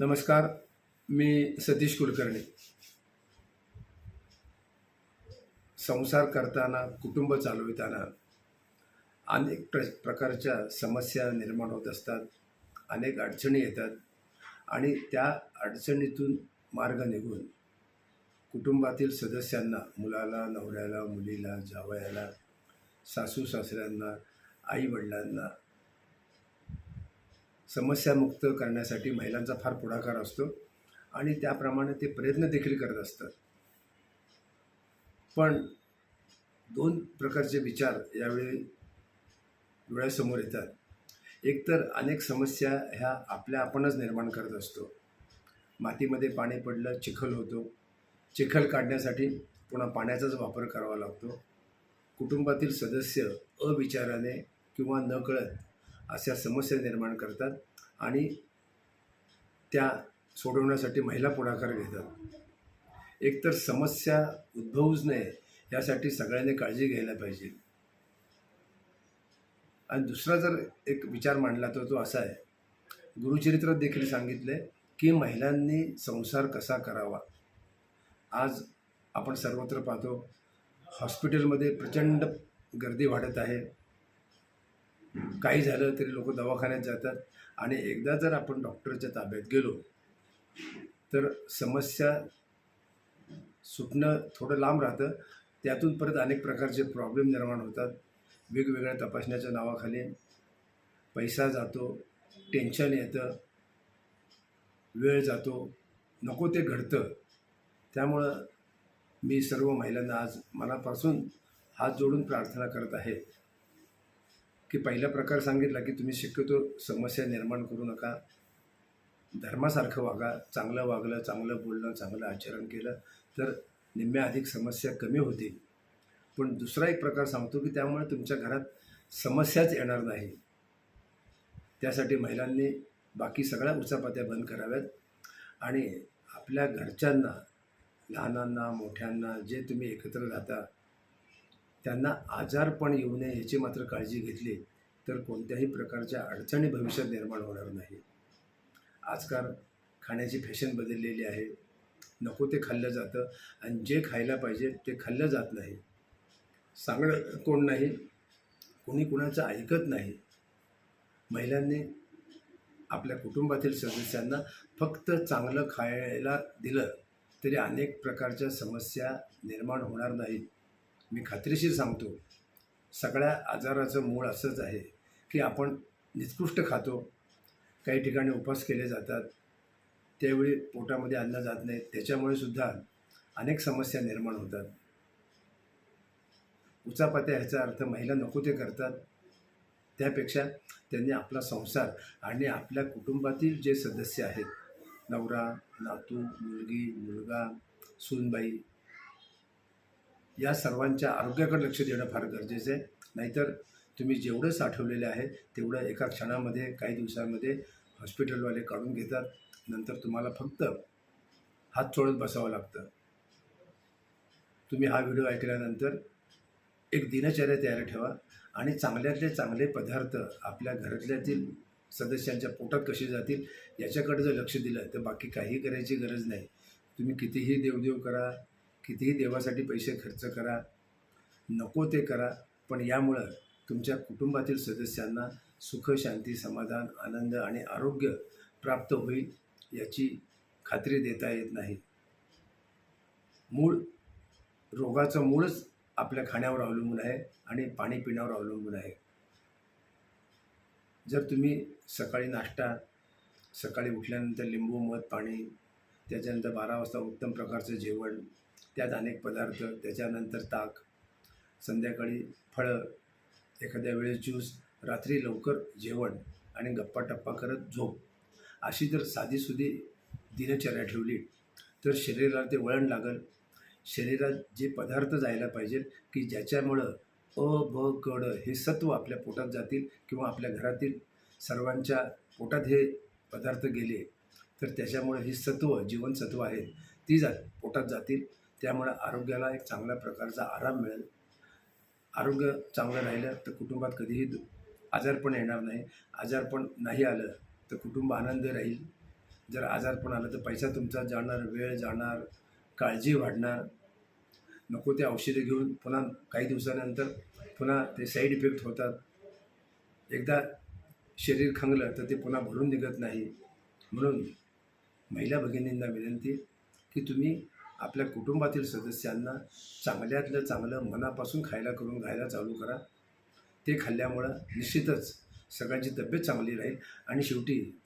नमस्कार मी सतीश कुलकर्णी. संसार करताना कुटुंब चालविताना अनेक प्र प्रकारच्या समस्या निर्माण होत असतात अनेक अडचणी येतात आणि त्या अडचणीतून मार्ग निघून कुटुंबातील सदस्यांना मुलाला नवऱ्याला मुलीला जावयाला सासू सासऱ्यांना आईवडिलांना समस्यामुक्त करण्यासाठी महिलांचा फार पुढाकार असतो आणि त्याप्रमाणे ते प्रयत्न देखील करत असतात. पण दोन प्रकारचे विचार यावेळी डोळ्यासमोर येतात. एकतर अनेक समस्या ह्या आपल्या आपणच निर्माण करत असतो. मातीमध्ये पाणी पडलं चिखल होतो. चिखल काढण्यासाठी पुन्हा पाण्याचाच वापर करावा लागतो. कुटुंबातील सदस्य अविचाराने किंवा नकळत अशा समस्या निर्माण करतात आणि त्या सोडवण्यासाठी महिला पुढाकार घेतात. एकतर समस्या उद्भवूच नये यासाठी सगळ्यांनी काळजी घ्यायला पाहिजे. आणि दुसरा जर एक विचार मांडला तर तो असा आहे. गुरुचरित्रात देखील सांगितलं आहे की महिलांनी संसार कसा करावा? आज आपण सर्वत्र पाहतो हॉस्पिटलमध्ये प्रचंड गर्दी वाढत आहे. काही झालं तरी लोक दवाखान्यात जातात. आणि एकदा जर आपण डॉक्टरच्या ताब्यात गेलो तर समस्या सुटणं थोडं लांब राहतं. त्यातून परत अनेक प्रकारचे प्रॉब्लेम निर्माण होतात. वेगवेगळ्या तपासण्याच्या नावाखाली पैसा जातो टेन्शन येतं वेळ जातो नको ते घडतं. त्यामुळं मी सर्व महिलांना आज मनापासून हात जोडून प्रार्थना करत आहे. की पहिला प्रकार सांगितला की तुम्ही शक्यतो समस्या निर्माण करू नका. धर्मासारखं वागा चांगलं वागलं चांगलं बोललं चांगलं आचरण केलं तर निम्म्या अधिक समस्या कमी होतील पण दुसरा एक प्रकार सांगतो की त्यामुळे तुमच्या घरात समस्याच येणार नाही. त्यासाठी महिलांनी बाकी सगळ्या उचापात्या बंद कराव्यात आणि आपल्या घरच्यांना लहानांना मोठ्यांना जे तुम्ही एकत्र राहता त्यांना आजारपण येऊ नये याची मात्र काळजी घेतली तर कोणत्याही प्रकारच्या अडचणी भविष्यात निर्माण होणार नाही. आजकाल खाण्याची फॅशन बदललेली आहे. नको ते खाल्लं जातं आणि जे खायला पाहिजे ते खाल्लं जात नाही. सांगणं कोण नाही? कोणी कुणाचं ऐकत नाही. महिलांनी आपल्या कुटुंबातील सदस्यांना फक्त चांगलं खायला दिलं तरी अनेक प्रकारच्या समस्या निर्माण होणार नाहीत. मी खात्रीशीर सांगतो. सगळ्या आजाराचं मूळ असंच आहे की आपण निकृष्ट खातो. काही ठिकाणी उपवास केले जातात. त्यावेळी पोटामध्ये अन्न जात नाही. त्याच्यामुळे सुद्धा अनेक समस्या निर्माण होतात. उचापात्या ह्याचा अर्थ महिला नको ते करतात. त्यापेक्षा त्यांनी आपला संसार आणि आपल्या कुटुंबातील जे सदस्य आहेत नवरा नातू मुलगी मुलगा सूनबाई या सर्वांच्या आरोग्याकडे लक्ष देणं फार गरजेचं आहे. नाहीतर तुम्ही जेवढं साठवलेलं आहे तेवढं एका क्षणामध्ये काही दिवसांमध्ये हॉस्पिटलवाले काढून घेतात. नंतर तुम्हाला फक्त हात चोळत बसावं लागतं. तुम्ही हा व्हिडिओ ऐकल्यानंतर एक दिनचर्या तयार ठेवा आणि चांगल्यातले चांगले पदार्थ आपल्या घरातल्यातील सदस्यांच्या पोटात कसे जातील याच्याकडे जर लक्ष दिलं तर बाकी काही करायची गरज नाही. तुम्ही कितीही देवदेव करा कितीही देवासाठी पैसे खर्च करा नको ते करा पण यामुळं तुमच्या कुटुंबातील सदस्यांना सुख शांती समाधान आनंद आणि आरोग्य प्राप्त होईल याची खात्री देता येत नाही. मूळ रोगाचं मूळच आपल्या खाण्यावर अवलंबून आहे आणि पाणी पिण्यावर अवलंबून आहे. जर तुम्ही सकाळी नाश्ता सकाळी उठल्यानंतर लिंबू मध पाणी त्याच्यानंतर बारा वाजता उत्तम प्रकारचं जेवण त्यात अनेक पदार्थ त्याच्यानंतर ताक संध्याकाळी फळं एखाद्या वेळेस ज्यूस रात्री लवकर जेवण आणि गप्पा टप्पा करत झोप. अशी जर साधीसुधी दिनचर्या ठेवली तर शरीराला ते वळण लागल. शरीरात जे पदार्थ जायला पाहिजेत की ज्याच्यामुळं अ ब कड हे सत्व आपल्या पोटात जातील किंवा आपल्या घरातील सर्वांच्या पोटात हे पदार्थ गेले तर त्याच्यामुळे ही सत्व जीवनसत्व आहेत ती जा पोटात जातील. त्यामुळे आरोग्याला एक चांगल्या प्रकारचा आराम मिळेल. आरोग्य चांगलं राहिलं तर कुटुंबात कधीही दु- आजारपण येणार नाही. आजारपण नाही आलं तर कुटुंब आनंद राहील. जर आजारपण आलं तर पैसा तुमचा जाणार वेळ जाणार काळजी वाढणार. नको ते औषधं घेऊन पुन्हा काही दिवसानंतर पुन्हा ते साईड इफेक्ट होतात. एकदा शरीर खंगलं तर ते पुन्हा भरून निघत नाही. म्हणून महिला भगिनींना विनंती की तुम्ही आपल्या कुटुंबातील सदस्यांना चांगल्यातलं चांगलं मनापासून खायला करून खायला चालू करा. ते खाल्ल्यामुळं निश्चितच सगळ्यांची तब्येत चांगली राहील. आणि शेवटी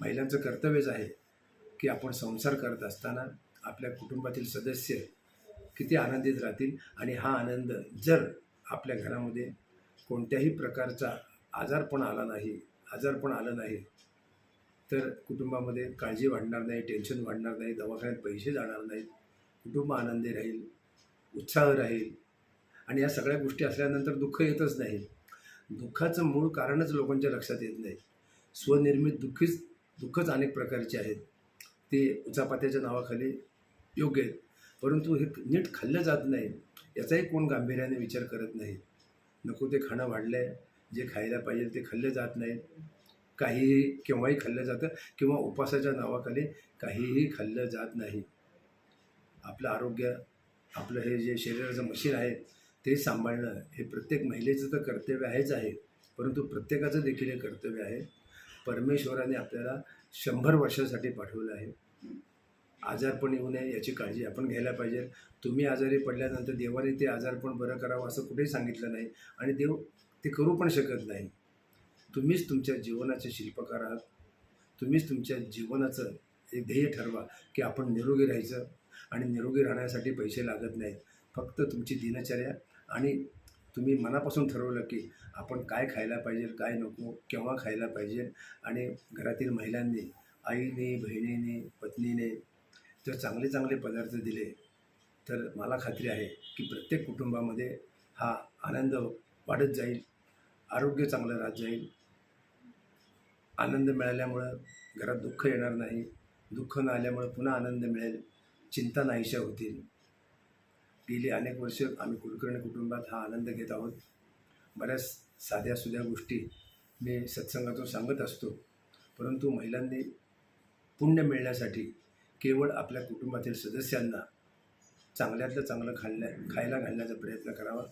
महिलांचं कर्तव्यच आहे की आपण संसार करत असताना आपल्या कुटुंबातील सदस्य किती आनंदित राहतील. आणि हा आनंद जर आपल्या घरामध्ये कोणत्याही प्रकारचा आजारपण आला नाही आजारपण आलं नाही तर कुटुंबामध्ये काळजी वाढणार नाही टेन्शन वाढणार नाही दवाखान्यात पैसे जाणार नाहीत. कुटुंब आनंदी राहील उत्साह राहील आणि या सगळ्या गोष्टी असल्यानंतर दुःख येतच नाही. दुःखाचं मूळ कारणच लोकांच्या लक्षात येत नाही. स्वनिर्मित दुःखीच दुःखच अनेक प्रकारचे आहेत. ते उचापात्याच्या नावाखाली योग्य आहेत. परंतु हे नीट खाल्लं जात नाही याचाही कोण गांभीर्याने विचार करत नाही. नको ते खाणं वाढलं आहे जे खायला पाहिजे ते खाल्लं जात नाही. काहीही केव्हाही खाल्लं जातं किंवा उपासाच्या नावाखाली काहीही खाल्लं जात नाही. आपलं आरोग्य आपलं हे जे शरीराचं मशीन आहे ते सांभाळणं हे प्रत्येक महिलेचं तर कर्तव्य आहेच आहे. परंतु प्रत्येकाचं देखील हे कर्तव्य आहे. परमेश्वराने आपल्याला शंभर वर्षासाठी पाठवलं आहे. आजारपण येऊ नये याची काळजी आपण घ्यायला पाहिजे. तुम्ही आजारी पडल्यानंतर देवाने ते आजारपण बरं करावं असं कुठेही सांगितलं नाही आणि देव ते करू पण शकत नाही. तुम्हीच तुमच्या जीवनाचे शिल्पकार आहात. तुम्हीच तुमच्या जीवनाचं एक ध्येय ठरवा की आपण निरोगी राहायचं. आणि निरोगी राहण्यासाठी पैसे लागत नाहीत. फक्त तुमची दिनचर्या आणि तुम्ही मनापासून ठरवलं की आपण काय खायला पाहिजे काय नको केव्हा खायला पाहिजे आणि घरातील महिलांनी आईने बहिणीने पत्नीने जर चांगले चांगले पदार्थ दिले तर मला खात्री आहे की प्रत्येक कुटुंबामध्ये हा आनंद वाढत जाईल आरोग्य चांगलं राहत जाईल. आनंद मिळाल्यामुळं घरात दुःख येणार नाही दुःख न आल्यामुळं पुन्हा आनंद मिळेल. चिंता नाहीशा होतील. गेली अनेक वर्ष आम्ही कुलकर्णी कुटुंबात हा आनंद घेत आहोत. बऱ्याच साध्या सुध्या गोष्टी मी सत्संगातून सांगत असतो. परंतु महिलांनी पुण्य मिळण्यासाठी केवळ आपल्या कुटुंबातील सदस्यांना चांगल्यातलं चांगलं खाल्ल्या खायला घालण्याचा प्रयत्न करावा.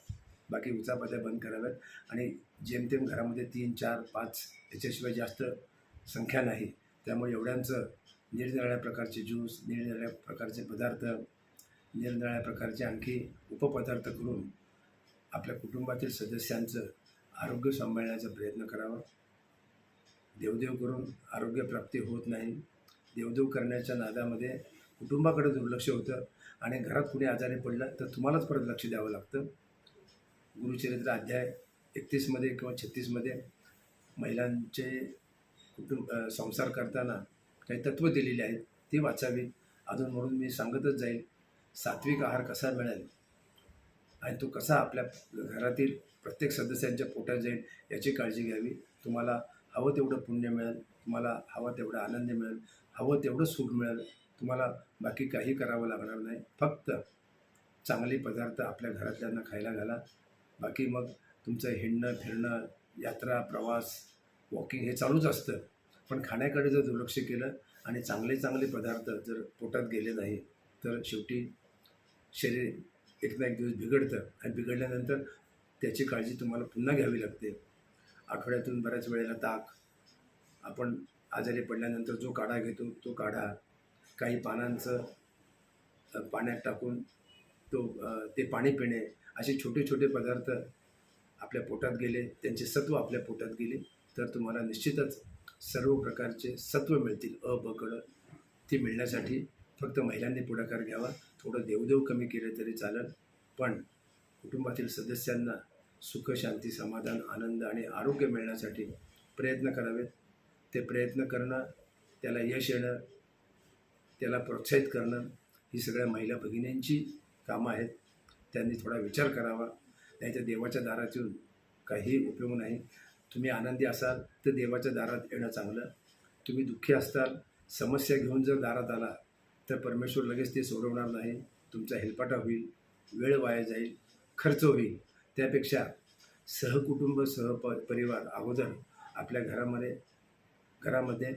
बाकी उचापत्या बंद कराव्यात. आणि जेमतेम घरामध्ये तीन चार पाच याच्याशिवाय जास्त संख्या नाही. त्यामुळे एवढ्यांचं निरनिराळ्या प्रकारचे ज्यूस निरनिराळ्या प्रकारचे पदार्थ निरनिराळ्या प्रकारचे आणखी उपपदार्थ करून आपल्या कुटुंबातील सदस्यांचं आरोग्य सांभाळण्याचा प्रयत्न करावा. देवदेव करून आरोग्यप्राप्ती होत नाही. देवदेव करण्याच्या नादामध्ये कुटुंबाकडे दुर्लक्ष होतं आणि घरात कुणी आजारी पडलं तर तुम्हालाच परत लक्ष द्यावं लागतं. गुरुचरित्र अध्याय एकतीसमध्ये किंवा छत्तीसमध्ये महिलांचे कुटुंब संसार करताना काही तत्त्व दिलेली आहेत ती वाचावी अजून म्हणून मी सांगतच जाईल सात्विक आहार कसा मिळेल आणि तो कसा आपल्या घरातील प्रत्येक सदस्यांच्या पोटात जाईल याची काळजी घ्यावी. तुम्हाला हवं तेवढं पुण्य मिळेल तुम्हाला हवा तेवढा आनंद मिळेल हवं तेवढं सुख मिळेल. तुम्हाला बाकी काही करावं लागणार नाही. फक्त चांगले पदार्थ आपल्या घरातल्यांना खायला घाला. बाकी मग तुमचं हिंडणं फिरणं यात्रा प्रवास वॉकिंग हे चालूच असतं. पण खाण्याकडे जर दुर्लक्ष केलं आणि चांगले चांगले पदार्थ जर पोटात गेले नाही तर शेवटी शरीर एक ना एक दिवस बिघडतं आणि बिघडल्यानंतर त्याची काळजी तुम्हाला पुन्हा घ्यावी लागते. आठवड्यातून बऱ्याच वेळेला ताक. आपण आजारी पडल्यानंतर जो काढा घेतो तो काढा. काही पानांचं पाण्यात टाकून तो ते पाणी पिणे. असे छोटे छोटे पदार्थ आपल्या पोटात गेले त्यांचे सत्व आपल्या पोटात गेले तर तुम्हाला निश्चितच सर्व प्रकारचे सत्व मिळतील. अ ब कडं ती मिळण्यासाठी फक्त महिलांनी पुढाकार घ्यावा. थोडं देवदेव कमी केलं तरी चालेल. पण कुटुंबातील सदस्यांना सुख शांती समाधान आनंद आणि आरोग्य मिळण्यासाठी प्रयत्न करावेत. ते प्रयत्न करणं त्याला यश येणं त्याला प्रोत्साहित करणं ही सगळ्या महिला भगिनींची कामं आहेत. त्यांनी थोडा विचार करावा. नाही तर देवाच्या दारात येऊन काही उपयोग नाही. तुम्ही आनंदी असाल तर देवाच्या दारात येणं चांगलं. तुम्ही दुःखी असताल समस्या घेऊन जर दारात आला तर परमेश्वर लगेच ते सोडवणार नाही. तुमचा हेलपाटा होईल वेळ वाया जाईल खर्च होईल. त्यापेक्षा सहकुटुंब सह प परिवार अगोदर आपल्या घरामध्ये घरामध्ये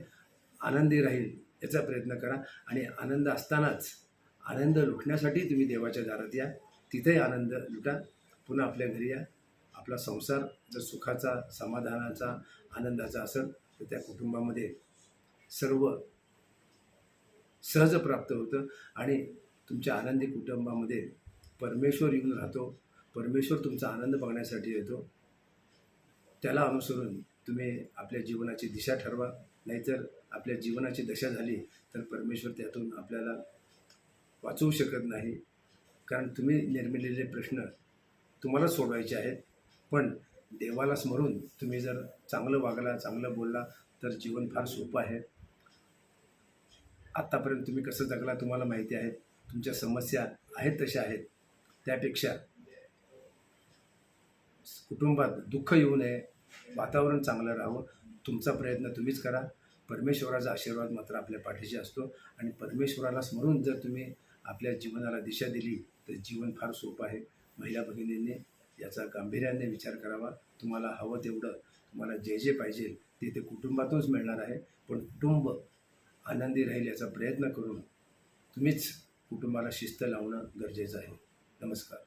आनंदी राहील याचा प्रयत्न करा. आणि आनंद असतानाच आनंद लुटण्यासाठी तुम्ही देवाच्या दारात या. तिथेही आनंद लुटा. पुन्हा आपल्या घरी या. आपला संसार जर सुखाचा समाधानाचा आनंदाचा असेल तर त्या कुटुंबामध्ये सर्व सहज प्राप्त होतं आणि तुमच्या आनंदी कुटुंबामध्ये परमेश्वर येऊन राहतो. परमेश्वर तुमचा आनंद बघण्यासाठी येतो. त्याला अनुसरून तुम्ही आपल्या जीवनाची दिशा ठरवा. नाहीतर आपल्या जीवनाची दशा झाली तर परमेश्वर त्यातून आपल्याला वाचवू शकत नाही. कारण तुम्ही निर्मिलेले प्रश्न तुम्हाला सोडवायचे आहेत. पण देवाला स्मरून तुम्ही जर चांगलं वागला चांगलं बोलला तर जीवन फार सोपं आहे. आत्तापर्यंत तुम्ही कसं जगला तुम्हाला माहिती आहे. तुमच्या समस्या आहेत तशा आहेत. त्यापेक्षा कुटुंबात दुःख येऊ नये वातावरण चांगलं राहावं. तुमचा प्रयत्न तुम्हीच करा. परमेश्वराचा आशीर्वाद मात्र आपल्या पाठीशी असतो. आणि परमेश्वराला स्मरून जर तुम्ही आपल्या जीवनाला दिशा दिली तर जीवन फार सोपं आहे. महिला भगिनींनी याचा गांभीर्याने विचार करावा. तुम्हाला हवं तेवढं तुम्हाला जे जे पाहिजे ते ते कुटुंबातूनच मिळणार आहे. पण कुटुंब आनंदी राहील याचा प्रयत्न करून तुम्हीच कुटुंबाला शिस्त लावणं गरजेचं आहे. नमस्कार.